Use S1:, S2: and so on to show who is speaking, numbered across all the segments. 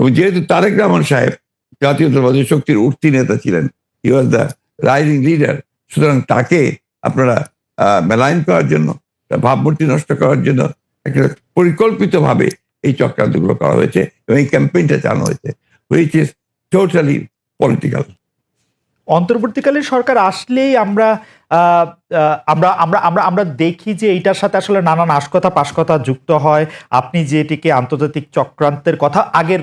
S1: এবং যেহেতু তারেক রহমান সাহেব জাতীয়তাবাদী শক্তির উঠতি নেতা ছিলেন he was the rising leader সুতরাং তাকে আপনারা মেলাইন করার জন্য ভাবমূর্তি নষ্ট করার জন্য একটা পরিকল্পিতভাবে এই চক্রান্তগুলো করা হয়েছে এবং এই ক্যাম্পেইনটা চালানো হয়েছে হুইচ ইজ টোটালি পলিটিক্যাল
S2: অন্তর্বর্তীকালীন সরকার আসলেই আমরা আমরা আমরা আমরা আমরা দেখি যে এইটার সাথে আসলে নানান আশকথা পাশকথা যুক্ত হয়। আপনি যেটিকে আন্তর্জাতিক চক্রান্তের কথা আগের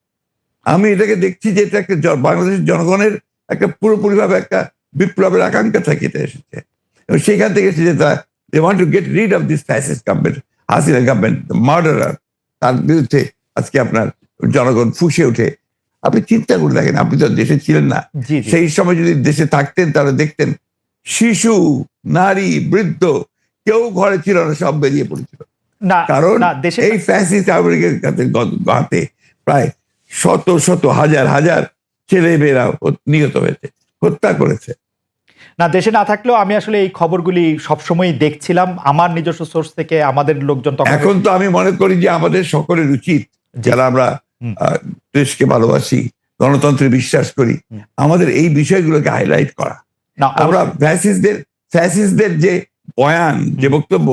S1: আমি এটাকে দেখছি যে এটা একটা বাংলাদেশের জনগণের একটা পুরোপুরিভাবে একটা বিপ্লবের আকাঙ্ক্ষা থেকে এটা এসেছে। এবং সেখান থেকে এসেছে যে তারা they want to get rid of this fascist government Hasina government murderer তার বিরুদ্ধে আজকে আপনার জনগণ ফুসে ওঠে। আপনি চিন্তা করে দেখেন আপনি তো দেশে ছিলেন না। সেই সময় যদি দেশে থাকতেন তাহলে দেখতেন শিশু নারী বৃদ্ধ কেউ ঘরে ছিল না সব বেরিয়ে পড়েছিল।
S2: না
S1: কারণ এই ফ্যাসিস্ট আমেরিকার কাছে হাতে প্রায় শত শত হাজার হাজার ছেলে মেয়েরা নিহত হয়েছে হত্যা করেছে।
S2: না দেশে না থাকলেও আমি আসলে এই খবরগুলি সবসময় দেখছিলাম। আমার নিজস্ব সোর্স থেকে আমাদের লোকজন
S1: এখন তো আমি মনে করি যে আমাদের সকলের উচিত যারা আমরা দেশকে ভালোবাসি গণতন্ত্রে বিশ্বাস করি আমাদের এই বিষয়গুলোকে হাইলাইট করা।
S2: না
S1: আমরা ফ্যাসিস্টদের ফ্যাসিস্টদের যে বয়ান যে বক্তব্য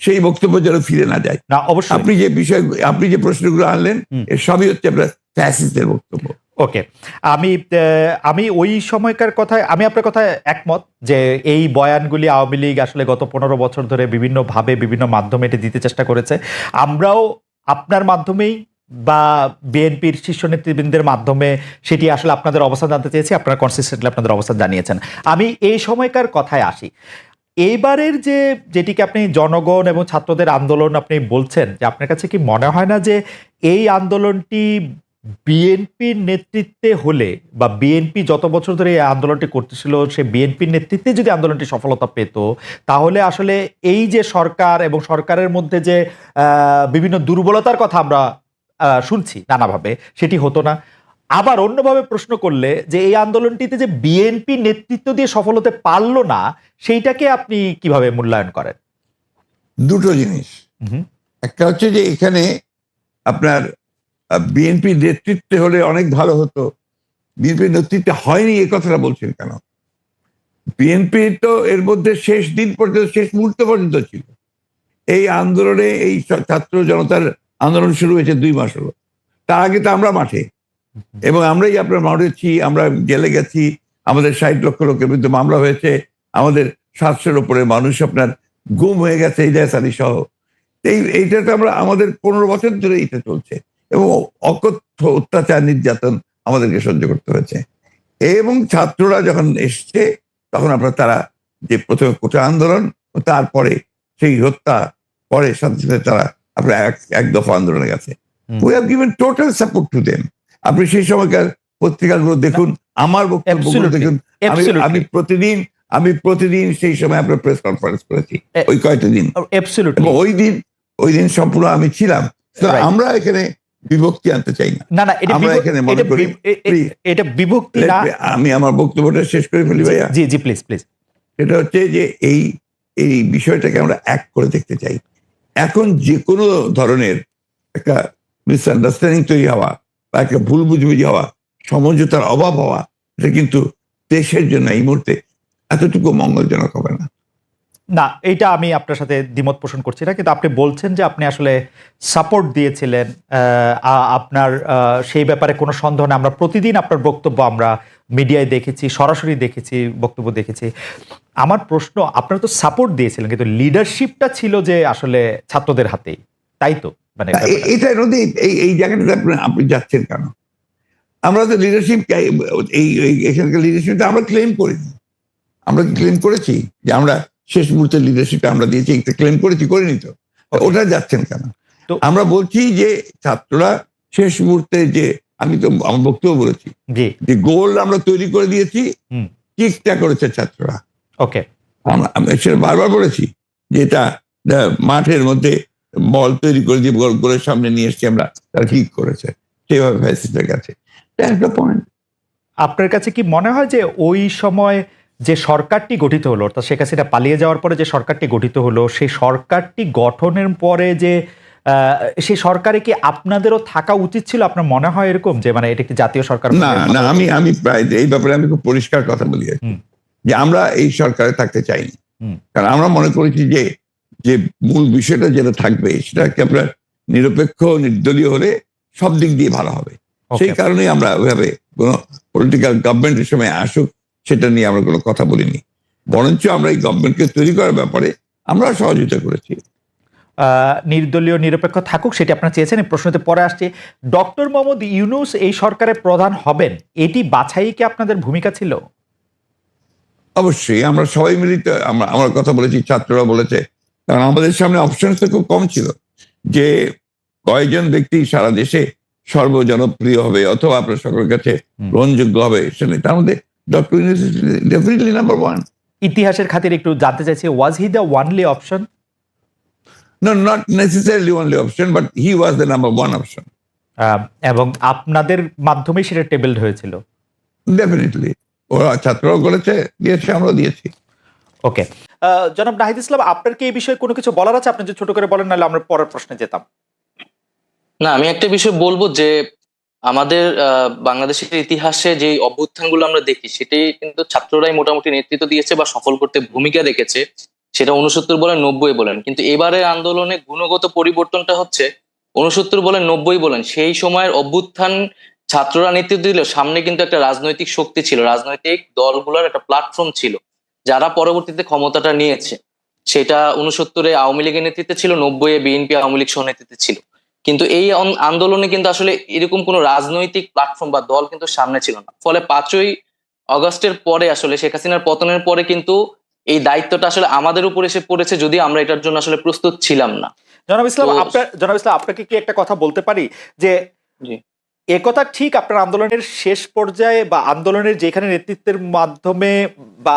S1: সেই বক্তব্য যেন ফিরে না যায়।
S2: না অবশ্যই।
S1: আপনি যে বিষয় আপনি যে প্রশ্নগুলো আনলেন এর সবই হচ্ছে আপনার ফ্যাসিস্টদের বক্তব্য।
S2: ওকে, আমি আমি ওই সময়কার কথায়, আমি আপনার কথায় একমত যে এই বয়ানগুলি আওয়ামী লীগ আসলে গত পনেরো বছর ধরে বিভিন্নভাবে বিভিন্ন মাধ্যমে এটি দিতে চেষ্টা করেছে। আমরাও আপনার মাধ্যমেই বা বিএনপির শীর্ষ নেতৃবৃন্দের মাধ্যমে সেটি আসলে আপনাদের অবস্থান জানতে চেয়েছি, আপনারা কনসিস্টেন্টলি আপনাদের অবস্থান জানিয়েছেন। আমি এই সময়কার কথায় আসি। এইবারের যে, যেটিকে আপনি জনগণ এবং ছাত্রদের আন্দোলন আপনি বলছেন, যে আপনার কাছে কি মনে হয় না যে এই আন্দোলনটি বিএনপির নেতৃত্বে হলে বা বিএনপি যত বছর ধরে এই আন্দোলনটি করতেছিল সে বিএনপির নেতৃত্বে যদি আন্দোলনটি সফলতা পেত তাহলে আসলে এই যে সরকার এবং সরকারের মধ্যে যে বিভিন্ন দুর্বলতার কথা আমরা শুনছি নানাভাবে সেটি হতো না। আবার অন্যভাবে প্রশ্ন করলে যে এই আন্দোলনটিতে যে বিএনপি নেতৃত্ব দিয়ে সফল হতে পারল না সেইটাকে আপনি কীভাবে মূল্যায়ন করেন?
S1: দুটো জিনিস।
S2: হুম,
S1: একটা হচ্ছে যে এখানে আপনার বিএনপি নেতৃত্বে হলে অনেক ভালো হতো। বিএনপি নেতৃত্বে হয়নি, এ কথাটা বলছেন কেন? বিএনপি তো এর মধ্যে শেষ দিন পর্যন্ত, শেষ মুহূর্ত পর্যন্ত ছিল। এই আন্দোলনে এই ছাত্র জনতার আন্দোলন শুরু হয়েছে দুই মাস হলো। তার আগে তো আমরা মাঠে। এবং আমরাই আপনার মাঠেছি আমরা জেলে গেছি, আমাদের ষাট লক্ষ লোকের বিরুদ্ধে মামলা হয়েছে, আমাদের সাতশোর ওপরে মানুষ আপনার গুম হয়ে গেছে এই দেশানি সহ। এই, এইটা তো আমরা, আমাদের পনেরো বছর ধরে এটা চলছে। এবং অকথ্য অত্যাচার নির্যাতন আমাদেরকে সহ্য করতে হয়েছে। এবং ছাত্ররা যখন এসছে তখন আপনার তারা যে প্রথমে কোটা আন্দোলন ও তারপরে সেই হত্যা পরে সাথে সাথে তারা আপনার এক এক দফা আন্দোলনে গেছে। We have given total support to them আপনি সেই সময়কার পত্রিকাগুলো দেখুন আমার বক্তব্যগুলো দেখুন। আমি আমি প্রতিদিন আমি প্রতিদিন সেই সময় আপনার প্রেস কনফারেন্স করেছি ওই কয়টা দিন. ওই দিন ওই দিন সম্পূর্ণ আমি ছিলাম। আমরা এখানে বিভক্তি আনতে চাই না।
S2: না না এটা
S1: আমরা এখানে মনে করি,
S2: এটা বিভক্তি না
S1: আমি আমার বক্তব্যটা শেষ করে ফেলি ভাইয়া।
S2: জি জি প্লিজ প্লিজ
S1: সেটা হচ্ছে যে এই এই বিষয়টাকে আমরা এক করে দেখতে চাই। এখন যে কোনো ধরনের একটা মিসআন্ডারস্ট্যান্ডিং তৈরি হওয়া বা একটা ভুল বুঝবুঝি হওয়া সমঝোতার অভাব হওয়া এটা কিন্তু দেশের জন্য এই মুহূর্তে এতটুকু মঙ্গলজনক হবে না।
S2: না এইটা আমি আপনার সাথে দ্বিমত পোষণ করছি না কিন্তু আপনি বলছেন যে আপনি আসলে সাপোর্ট দিয়েছিলেন আপনার সেই ব্যাপারে কোনো সন্দেহ নেই। আমরা প্রতিদিন আপনার বক্তব্য আমরা মিডিয়ায় দেখেছি সরাসরি দেখেছি বক্তব্য দেখেছি। আমার প্রশ্ন আপনারা তো সাপোর্ট দিয়েছিলেন কিন্তু লিডারশিপটা ছিল যে আসলে ছাত্রদের হাতেই তাই তো? মানে
S1: এটা নদী এই এই জায়গাটাতে আপনি যাচ্ছেন কেন? আমরা তো লিডারশিপ এই এই- এখানকার লিডারশিপটা আমরা ক্লেম করিনি আমরা ক্লেম করেছি? যে আমরা শেষ মুহূর্তে লিডারশিপটা আমরা দিয়েছি এটা ক্লেম করেছি করিনি তো ওটা যাচ্ছেন কেন?
S2: তো-
S1: আমরা বলছি যে ছাত্ররা শেষ মুহূর্তে যে আমি তো আমার বক্তব্য বলেছি যে গোল আমরা তৈরি করে দিয়েছি
S2: হুম।
S1: কিকটা করেছে ছাত্ররা?
S2: ওকে
S1: আমরা আমি সেটা বারবার বলেছি যে এটা মাঠের মধ্যে বল তৈরি করে দিয়ে গোল গোলের সামনে নিয়ে এসছি আমরা তারা ঠিক করেছে? সেভাবে ফ্যাসিলিটির কাছে একটা পয়েন্ট
S2: আপনার কাছে কি মনে হয় যে ওই সময় যে সরকারটি গঠিত হলো অর্থাৎ শেখ হাসিনা পালিয়ে যাওয়ার পরে যে সরকারটি গঠিত হলো সেই সরকারটি গঠনের পরে যে আহ, সেই সরকারে কি আপনাদেরও থাকা উচিত ছিল? আপনার মনে হয় এরকম যে মানে এটা একটি জাতীয় সরকার
S1: না না আমি আমি প্রায় এই ব্যাপারে আমি খুব পরিষ্কার কথা বলি। যে আমরা এই সরকারে থাকতে চাইনি। কারণ আমরা মনে করেছি যে যে মূল বিষয়টা যেটা থাকবে সেটাকে আপনার নিরপেক্ষ নির্দলীয় হলে সব দিক দিয়ে ভালো হবে। সেই কারণেই আমরা ওইভাবে কোনো পলিটিক্যাল গভর্নমেন্টের সময় আসুক সেটা নিয়ে আমরা কোনো কথা বলিনি। বরঞ্চ আমরা এই গভর্নমেন্টকে তৈরি করার ব্যাপারে আমরা সহযোগিতা করেছি।
S2: নির্দলীয় নিরপেক্ষ থাকুক সেটি আপনারা চেয়েছেন এই প্রশ্নতে পরে আসছে। ডক্টর মোহাম্মদ ইউনুস এই সরকারের প্রধান হবেন এটি বাছাই কি আপনাদের ভূমিকা ছিল?
S1: অবশ্যই আমরা সবাই মিলিত আমরা আমার কথা বলেছি ছাত্ররা বলেছে কারণ আমাদের সামনে অপশন তো খুব কম ছিল। যে কয়েকজন ব্যক্তি সারা দেশে সর্বজনপ্রিয় হবে অথবা আপনার সকলের কাছে গ্রহণযোগ্য হবে সেটা তার মধ্যে ডক্টর ডেফিনেটলি নাম্বার ওয়ান
S2: ইতিহাসের খাতির একটু জানতে চাইছি was he the only option
S1: no not necessarily only option but he was the number one option
S2: এবং আপনাদের মাধ্যমেই সেটা টেবিলড হয়েছিল।
S1: ডেফিনেটলি ওরা ছাত্ররাও করেছে দিয়েছে আমরা দিয়েছি।
S2: ওকে জনাব নাহিদ ইসলাম আপনার কি এই বিষয়ে কোনো কিছু বলার আছে? আপনি যে ছোট করে বলেন নাহলে আমরা পরের প্রশ্নে যেতাম।
S3: না আমি একটা বিষয় বলব যে আমাদের বাংলাদেশের ইতিহাসে যে অভ্যুত্থানগুলো আমরা দেখি, সেটি কিন্তু ছাত্ররাই মোটামুটি নেতৃত্ব দিয়েছে বা সফল করতে ভূমিকা রেখেছে, সেটা উনসত্তর বলেন, নব্বই বলেন। কিন্তু এবারের আন্দোলনে গুণগত পরিবর্তনটা হচ্ছে উনসত্তর বলেন, নব্বই বলেন। সেই সময়ের অভ্যুত্থান ছাত্ররা নেতৃত্ব দিলেও সামনে কিন্তু একটা রাজনৈতিক শক্তি ছিল, রাজনৈতিক দলগুলোর একটা প্ল্যাটফর্ম ছিল, যারা পরবর্তীতে ক্ষমতাটা নিয়েছে। সেটা উনসত্তরে আওয়ামী লীগের নেতৃত্বে ছিল নব্বই বিএনপি আওয়ামী লীগ সহ নেতৃত্বে ছিল। কিন্তু এই আন্দোলনে কিন্তু আসলে এরকম কোনো রাজনৈতিক প্ল্যাটফর্ম বা দল কিন্তু সামনে ছিল না। ফলে পাঁচই অগস্টের পরে আসলে শেখ হাসিনার পতনের পরে কিন্তু এই দায়িত্বটা আসলে আমাদের উপর এসে পড়েছে যদি আমরা এটার জন্য আসলে প্রস্তুত ছিলাম না।
S2: জনাব ইসলাম আপনার জনাব ইসলাম আপনাকে কি একটা কথা বলতে পারি? যে
S3: জি।
S2: একথা ঠিক আপনার আন্দোলনের শেষ পর্যায়ে বা আন্দোলনের যেখানে নেতৃত্বের মাধ্যমে বা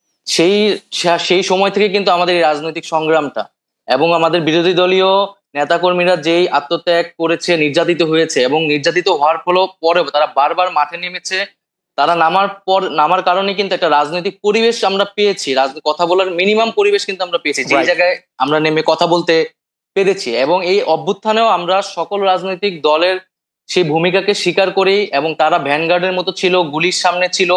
S3: সেই সেই সময় থেকে কিন্তু আমাদের এই রাজনৈতিক সংগ্রামটা এবং আমাদের বিরোধী দলীয় নেতাকর্মীরা যেই আত্মত্যাগ করেছে নির্যাতিত হয়েছে এবং নির্যাতিত হওয়ার ফলে পরেও তারা বারবার মাঠে নেমেছে। তারা নামার পর নামার কারণে কিন্তু একটা রাজনৈতিক পরিবেশ আমরা পেয়েছি। কথা বলার মিনিমাম পরিবেশ কিন্তু আমরা পেয়েছি। যে জায়গায় আমরা নেমে কথা বলতে পেরেছি এবং এই অভ্যুত্থানেও আমরা সকল রাজনৈতিক দলের সেই ভূমিকাকে স্বীকার করি এবং তারা ভ্যানগার্ডের মতো ছিল গুলির সামনে ছিল।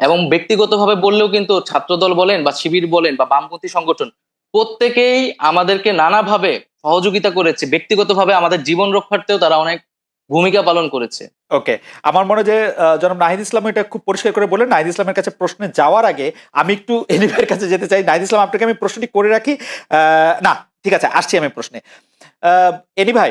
S3: এবং ব্যক্তিগতভাবে বললেও কিন্তু ছাত্রদল বলেন বা শিবির বলেন বা বামপন্থী সংগঠন, প্রত্যেকেই আমাদেরকে নানাভাবে সহযোগিতা করেছে। ব্যক্তিগতভাবে আমাদের জীবন রক্ষার্থেও তারা অনেক ভূমিকা পালন করেছে।
S2: ওকে, আমার মনে যে জনাব নাহিদ ইসলাম এটা খুব পরিষ্কার করে বলেন নাহিদ ইসলামের কাছে প্রশ্নে যাওয়ার আগে আমি একটু এনিভাইয়ের কাছে যেতে চাই। নাহিদ ইসলাম, আপনাকে আমি প্রশ্নটি করে রাখি। না, ঠিক আছে, আসছি আমি প্রশ্নে। এনি ভাই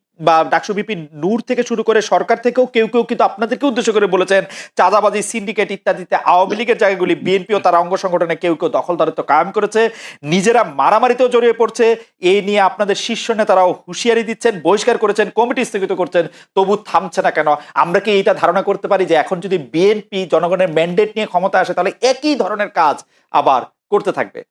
S2: বা ডাকসু বিপি নূর থেকে শুরু করে সরকার থেকেও কেউ কেউ কিন্তু আপনাদেরকে উদ্দেশ্য করে বলেছেন, চাঁদাবাজি সিন্ডিকেট ইত্যাদিতে আওয়ামী লীগের জায়গাগুলি, বিএনপি ও তার অঙ্গ সংগঠনে কেউ কেউ দখলদারিত্ব কায়েম করেছে, নিজেরা মারামারিতেও জড়িয়ে পড়ছে এই নিয়ে আপনাদের শীর্ষ নেতারাও হুঁশিয়ারি দিচ্ছেন, বহিষ্কার করেছেন, কমিটি স্থগিত করছেন, তবু থামছে না কেন? আমরা কি এইটা ধারণা করতে পারি যে এখন যদি বিএনপি জনগণের ম্যান্ডেট নিয়ে ক্ষমতা আসে, তাহলে একই ধরনের কাজ আবার করতে থাকবে?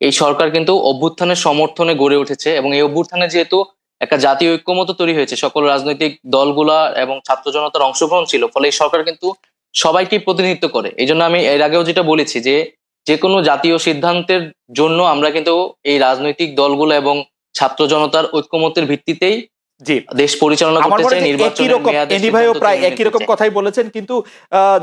S3: এই সরকার কিন্তু অভ্যুত্থানের সমর্থনে গড়ে উঠেছে এবং এই অভ্যুত্থানে যেহেতু একটা জাতীয় ঐক্যমত তৈরি হয়েছে। সকল রাজনৈতিক দলগুলা এবং ছাত্র জনতার অংশগ্রহণ ছিল, ফলে এই সরকার কিন্তু সবাইকে প্রতিনিধিত্ব করে। এই জন্য আমি এর আগেও যেটা বলেছি যে যে কোনো জাতীয় সিদ্ধান্তের জন্য আমরা কিন্তু এই রাজনৈতিক দলগুলো এবং ছাত্র জনতার ঐক্যমতের ভিত্তিতেই
S2: জি।
S3: দেশ পরিচালনা করতে চাই নির্বাচনের মেয়াদে
S2: এনি ভাইও প্রায় একই রকম কথাই বলেছেন কিন্তু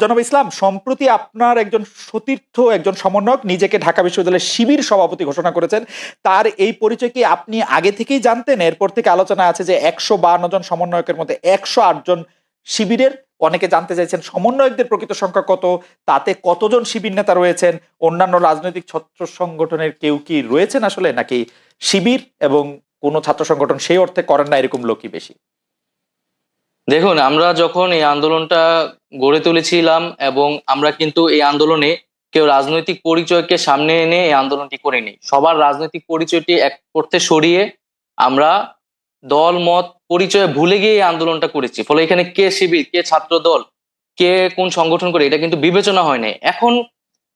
S2: জনাব ইসলাম সম্প্রতি আপনার একজন সতীর্থ একজন সমন্বয়ক নিজেকে ঢাকা বিশ্ববিদ্যালয়ের শিবির সভাপতি ঘোষণা করেছেন। তার এই পরিচয় কি আপনি আগে থেকেই জানতেন? এরপর থেকে আলোচনা আছে যে একশো বান্ন জন সমন্বয়কের মধ্যে একশো আট জন শিবিরের। অনেকে জানতে চাইছেন সমন্বয়কদের প্রকৃত সংখ্যা কত তাতে কতজন শিবির নেতা রয়েছেন অন্যান্য রাজনৈতিক ছত্র সংগঠনের কেউ কি রয়েছেন আসলে নাকি শিবির এবং কোনো ছাত্র সংগঠন সেই অর্থে করেন না, এরকম লোকই বেশি।
S3: দেখুন, আমরা যখন এই আন্দোলনটা গড়ে তুলেছিলাম এবং আমরা কিন্তু এই আন্দোলনে কেউ রাজনৈতিক পরিচয়কে সামনে এনে এই আন্দোলনটি করিনি। সবার রাজনৈতিক পরিচয়টি এক করতে সরিয়ে আমরা দল, মত, পরিচয় ভুলে গিয়ে এই আন্দোলনটা করেছি। ফলে এখানে কে শিবির, কে ছাত্র দল কে কোন সংগঠন করে, এটা কিন্তু বিবেচনা হয় নাই। এখন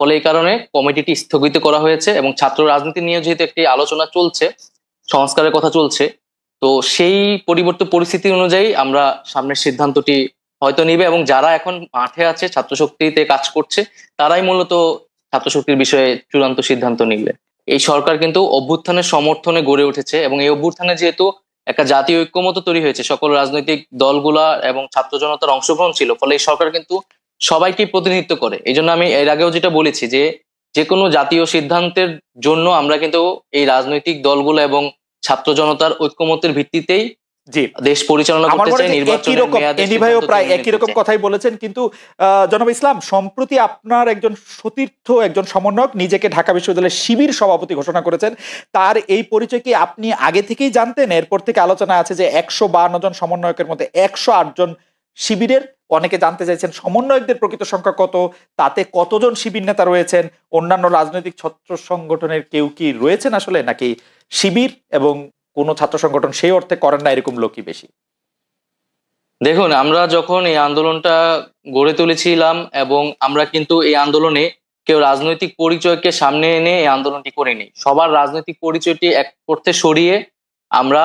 S3: ফলে এই কারণে কমিটিটি স্থগিত করা হয়েছে এবং ছাত্র রাজনীতি নিয়ে যেহেতু একটি আলোচনা চলছে, সংস্কারের কথা চলছে, তো সেই পরিবর্তিত পরিস্থিতি অনুযায়ী আমরা সামনের সিদ্ধান্তটি হয়তো নিবে এবং যারা এখন মাঠে আছে ছাত্র শক্তিতে কাজ করছে, তারাই মূলত ছাত্র শক্তির বিষয়ে চূড়ান্ত সিদ্ধান্ত নিবে। এই সরকার কিন্তু অভ্যুত্থানের সমর্থনে গড়ে উঠেছে এবং এই অভ্যুত্থানে যেহেতু একটা জাতীয় ঐক্যমত তৈরি হয়েছে, সকল রাজনৈতিক দলগুলা এবং ছাত্র জনতার অংশগ্রহণ ছিল, ফলে এই সরকার কিন্তু সবাইকে প্রতিনিধিত্ব করে। এই জন্য আমি এর আগেও যেটা বলেছি যে যে কোনো জাতীয় সিদ্ধান্তের জন্য আমরা কিন্তু এই রাজনৈতিক দলগুলো এবং ছাত্র জনতার ঐক্যমতের ভিত্তিতেই দেশ পরিচালনা করতে চাই নির্বাচনের
S2: ভাইও প্রায় একই রকম কথাই বলেছেন কিন্তু জনাব ইসলাম সম্প্রতি আপনার একজন সতীর্থ একজন সমন্বয়ক নিজেকে ঢাকা বিশ্ববিদ্যালয়ের শিবির সভাপতি ঘোষণা করেছেন। তার এই পরিচয় কি আপনি আগে থেকেই জানতেন? এরপর থেকে আলোচনা আছে যে একশো বান্ন জন সমন্বয়কের মধ্যে একশো আট জন শিবিরের অনেকে জানতে চাইছেন সমন্বয়কদের প্রকৃত সংখ্যা কত, তাতে কতজন শিবির নেতা রয়েছেন, অন্যান্য রাজনৈতিক ছাত্র সংগঠনের কেউ কি রয়েছেন আসলে, নাকি শিবির এবং কোনো ছাত্র সংগঠন সেই অর্থে করেন না, এরকম লোকই বেশি?
S3: দেখুন, আমরা যখন এই আন্দোলনটা গড়ে তুলেছিলাম এবং আমরা কিন্তু এই আন্দোলনে কেউ রাজনৈতিক পরিচয়কে সামনে এনে এই আন্দোলনটি করে করিনি। সবার রাজনৈতিক পরিচয়টি এক করতে সরিয়ে আমরা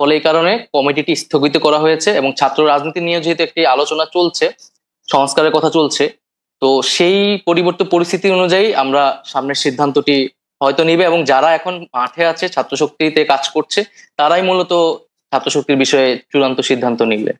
S3: ফলে এই কারণে কমিটিটি স্থগিত করা হয়েছে এবং ছাত্র রাজনীতি নিয়ে যেহেতু একটি আলোচনা চলছে, সংস্কারের কথা চলছে, তো সেই পরিবর্তন পরিস্থিতি অনুযায়ী আমরা সামনের সিদ্ধান্তটি হয়তো নিবে এবং যারা এখন মাঠে আছে, ছাত্রশক্তিতে কাজ করছে, তারাই মূলত ছাত্রশক্তির বিষয়ে চূড়ান্ত সিদ্ধান্ত নিবে।